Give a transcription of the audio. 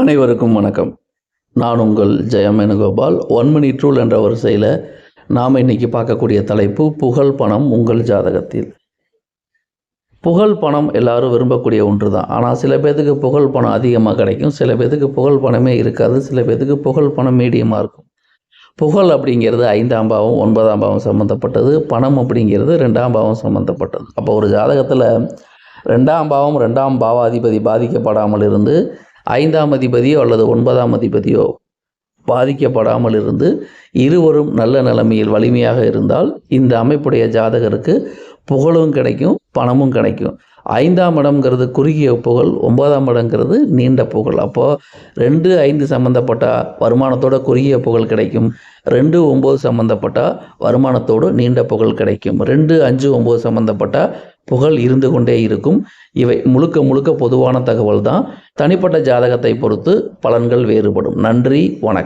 அனைவருக்கும் வணக்கம். நான் உங்கள் ஜெயம் வேணுகோபால் ஒன் மணி ட்ரூல் என்ற வரிசையில் நாம் இன்னைக்கு பார்க்கக்கூடிய தலைப்பு புகழ் பணம் உங்கள் ஜாதகத்தில். புகழ் பணம் எல்லாரும் விரும்பக்கூடிய ஒன்று தான் ஆனால் சில பேர்த்துக்கு புகழ் பணம் அதிகமாக கிடைக்கும். சில பேர்த்துக்கு புகழ் பணமே இருக்காது. சில பேர்த்துக்கு புகழ் பணம் மீடியமாக இருக்கும். புகழ் அப்படிங்கிறது ஐந்தாம் பாவம் ஒன்பதாம் பாவம் சம்மந்தப்பட்டது பணம் அப்படிங்கிறது ரெண்டாம் பாவம் சம்மந்தப்பட்டது அப்போ ஒரு ஜாதகத்தில் ரெண்டாம் பாவம் ரெண்டாம் பாவாதிபதி பாதிக்கப்படாமல் இருந்து ஐந்தாம் அதிபதியோ அல்லது ஒன்பதாம் அதிபதியோ பாதிக்கப்படாமல் இருந்து இருவரும் நல்ல நிலைமையில் வலிமையாக இருந்தால் இந்த அமைப்புடைய ஜாதகருக்கு புகழும் கிடைக்கும் பணமும் கிடைக்கும். ஐந்தாம் இடம்ங்கிறது குறுகிய புகழ் ஒன்பதாம் இடங்கிறது நீண்ட புகழ். அப்போது ரெண்டு ஐந்து சம்மந்தப்பட்ட வருமானத்தோட குறுகிய புகழ் கிடைக்கும். ரெண்டு ஒம்பது சம்மந்தப்பட்ட வருமானத்தோடு நீண்ட புகழ் கிடைக்கும். ரெண்டு அஞ்சு ஒம்பது சம்மந்தப்பட்ட புகழ் இருந்து கொண்டே இருக்கும். இவை முழுக்க முழுக்க பொதுவான தகவல் தான் தனிப்பட்ட ஜாதகத்தை பொறுத்து பலன்கள் வேறுபடும். நன்றி வணக்கம்.